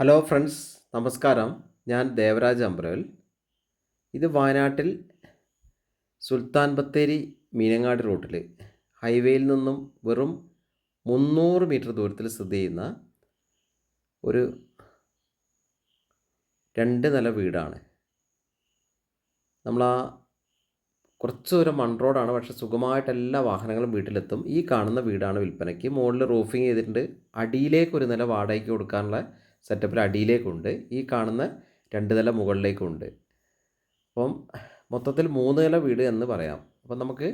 Hello friends നമസ്കാരം. ഞാൻ ദേവരാജ് അമ്പ്രവൽ. ഇത് വയനാട്ടിൽ സുൽത്താൻ ബത്തേരി മീനങ്ങാട് റൂട്ടിൽ ഹൈവേയിൽ നിന്നും വെറും മുന്നൂറ് മീറ്റർ ദൂരത്തിൽ സ്ഥിതി ചെയ്യുന്ന ഒരു രണ്ട് നില വീടാണ്. നമ്മൾ ആ കുറച്ച് ദൂരം മൺ റോഡാണ് പക്ഷേ സുഖമായിട്ട് എല്ലാ വാഹനങ്ങളും വീട്ടിലെത്തും. ഈ കാണുന്ന വീടാണ് വിൽപ്പനയ്ക്ക്. മുകളിൽ റൂഫിങ് ചെയ്തിട്ടുണ്ട്. അടിയിലേക്ക് ഒരു നില വാടകയ്ക്ക് കൊടുക്കാനുള്ള സെറ്റപ്പിൽ അടിയിലേക്കുണ്ട്. ഈ കാണുന്ന രണ്ട് നില മുകളിലേക്കുണ്ട്. അപ്പം മൊത്തത്തിൽ മൂന്ന് നില വീട് എന്ന് പറയാം. അപ്പം നമുക്ക്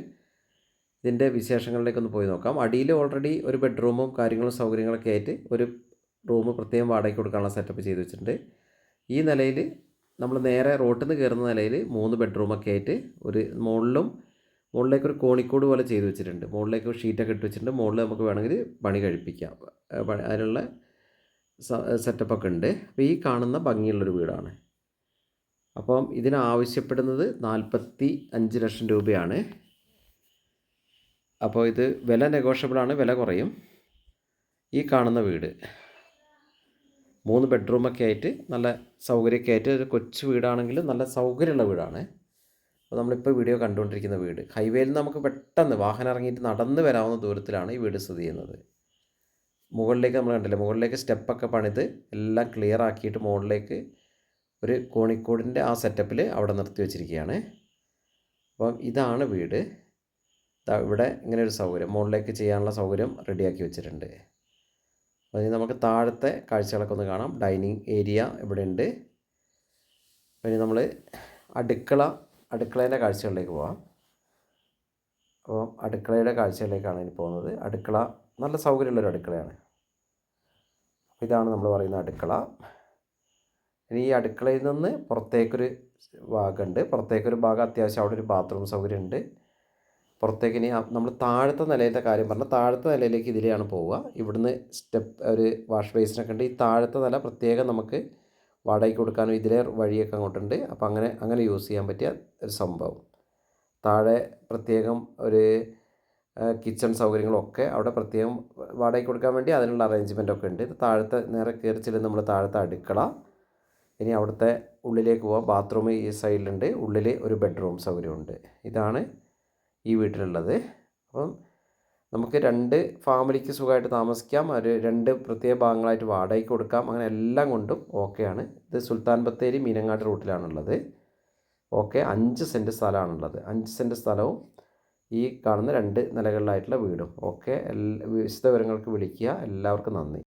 ഇതിന്റെ വിശേഷങ്ങളിലേക്കൊന്ന് പോയി നോക്കാം. അടിയിൽ ഓൾറെഡി ഒരു ബെഡ്റൂമും കാര്യങ്ങളും സൗകര്യങ്ങളൊക്കെ ആയിട്ട് ഒരു റൂം പ്രത്യേകം വാടകയ്ക്ക് കൊടുക്കാനുള്ള സെറ്റപ്പ് ചെയ്ത് വെച്ചിട്ടുണ്ട്. ഈ നിലയിൽ നമ്മൾ നേരെ റോട്ടിൽ നിന്ന് കയറുന്ന നിലയിൽ മൂന്ന് ബെഡ്റൂമൊക്കെ ആയിട്ട് ഒരു മുകളിലും മുകളിലേക്ക് ഒരു കോണിക്കോട് പോലെ ചെയ്ത് വെച്ചിട്ടുണ്ട്. മുകളിലേക്ക് ഷീറ്റൊക്കെ ഇട്ട് വെച്ചിട്ടുണ്ട്. മുകളിൽ നമുക്ക് വേണമെങ്കിൽ പണി കഴിപ്പിക്കാം. അതിനുള്ള സെറ്റപ്പൊക്കെ ഉണ്ട്. അപ്പോൾ ഈ കാണുന്ന ഭംഗിയുള്ളൊരു വീടാണ്. അപ്പം ഇതിനാവശ്യപ്പെടുന്നത് നാൽപ്പത്തി അഞ്ച് ലക്ഷം രൂപയാണ്. അപ്പോൾ ഇത് വില നെഗോഷ്യബിളാണ് വില കുറയും. ഈ കാണുന്ന വീട്. മൂന്ന് ബെഡ്റൂമൊക്കെ ആയിട്ട് നല്ല സൗകര്യമൊക്കെ ആയിട്ട് ഒരു കൊച്ചു വീടാണെങ്കിലും നല്ല സൗകര്യമുള്ള വീടാണ്. അപ്പോൾ നമ്മളിപ്പോൾ വീഡിയോ കണ്ടുകൊണ്ടിരിക്കുന്ന വീട്. ഹൈവേയിൽ നിന്ന് നമുക്ക് പെട്ടെന്ന് വാഹനം ഇറങ്ങിയിട്ട് നടന്ന് വരാവുന്ന ദൂരത്തിലാണ് ഈ വീട് സ്ഥിതി ചെയ്യുന്നത്. മുകളിലേക്ക് നമ്മൾ കണ്ടില്ലേ? മുകളിലേക്ക് സ്റ്റെപ്പൊക്കെ പണിത് എല്ലാം ക്ലിയർ ആക്കിയിട്ട് മുകളിലേക്ക് ഒരു കോണിക്കോടിന്റെ ആ സെറ്റപ്പിൽ അവിടെ നിർത്തി വെച്ചിരിക്കുകയാണ്. അപ്പം ഇതാണ് വീട്. ഇവിടെ ഇങ്ങനെ ഒരു സൗകര്യം മുകളിലേക്ക് ചെയ്യാനുള്ള സൗകര്യം റെഡിയാക്കി വെച്ചിട്ടുണ്ട്. അപ്പോൾ ഇനി നമുക്ക് താഴത്തെ കാഴ്ചകളൊക്കെ ഒന്ന് കാണാം. ഡൈനിങ് ഏരിയ ഇവിടെ ഉണ്ട്. പിന്നെ നമ്മൾ അടുക്കള അടുക്കളേന്റെ കാഴ്ചകളിലേക്ക് പോവാം. അപ്പോൾ അടുക്കളയുടെ കാഴ്ചയിലേക്കാണ് ഇനി പോകുന്നത്. അടുക്കള നല്ല സൗകര്യമുള്ളൊരു അടുക്കളയാണ്. ഇതാണ് നമ്മൾ പറയുന്ന അടുക്കള. ഇനി ഈ അടുക്കളയിൽ നിന്ന് പുറത്തേക്കൊരു ഭാഗമുണ്ട്. പുറത്തേക്കൊരു ഭാഗം അത്യാവശ്യം അവിടെ ഒരു ബാത്റൂം സൗകര്യം ഉണ്ട് പുറത്തേക്ക് ഇനി നമ്മൾ താഴത്തെ നിലയിലത്തെ കാര്യം പറഞ്ഞാൽ താഴത്തെ നിലയിലേക്ക് ഇതിലെയാണ് പോവുക. ഇവിടുന്ന് സ്റ്റെപ്പ് ഒരു വാഷ് ബേസിനൊക്കെ ഉണ്ട്. ഈ താഴത്തെ നില പ്രത്യേകം നമുക്ക് വാടകയ്ക്ക് കൊടുക്കാനും ഇതിലെ വഴിയൊക്കെ അങ്ങോട്ടുണ്ട്. അപ്പോൾ അങ്ങനെ അങ്ങനെ യൂസ് ചെയ്യാൻ പറ്റിയ ഒരു സംഭവം. താഴെ പ്രത്യേകം ഒരു കിച്ചൺ സൗകര്യങ്ങളൊക്കെ അവിടെ പ്രത്യേകം വാടകയ്ക്ക് കൊടുക്കാൻ വേണ്ടി അതിനുള്ള അറേഞ്ച്മെന്റ് ഒക്കെ ഉണ്ട് താഴത്തെ നേരെ കയറി ചെല്ലുന്ന നമ്മൾ താഴത്തെ അടുക്കള. ഇനി അവിടുത്തെ ഉള്ളിലേക്ക് പോകാം ബാത്റൂം ഈ സൈഡിലുണ്ട്. ഉള്ളിൽ ഒരു ബെഡ്റൂം സൗകര്യമുണ്ട്. ഇതാണ് ഈ വീട്ടിലുള്ളത്. അപ്പം നമുക്ക് രണ്ട് ഫാമിലിക്ക് സുഖമായിട്ട് താമസിക്കാം. ഒരു രണ്ട് പ്രത്യേക ഭാഗങ്ങളായിട്ട് വാടകയ്ക്ക് കൊടുക്കാം. അങ്ങനെ എല്ലാം കൊണ്ടും ഓക്കെയാണ്. ഇത് സുൽത്താൻ ബത്തേരി മീനങ്ങാട് റൂട്ടിലാണുള്ളത്. ഓക്കെ അഞ്ച് സെന്റ് സ്ഥലമാണുള്ളത്. അഞ്ച് സെന്റ് സ്ഥലവും ഈ കാണുന്ന രണ്ട് നിലകളിലായിട്ടുള്ള വീടും. ഓക്കെ എല്ലാ വിശദവിവരങ്ങൾക്ക് വിളിക്കുക. എല്ലാവർക്കും നന്ദി.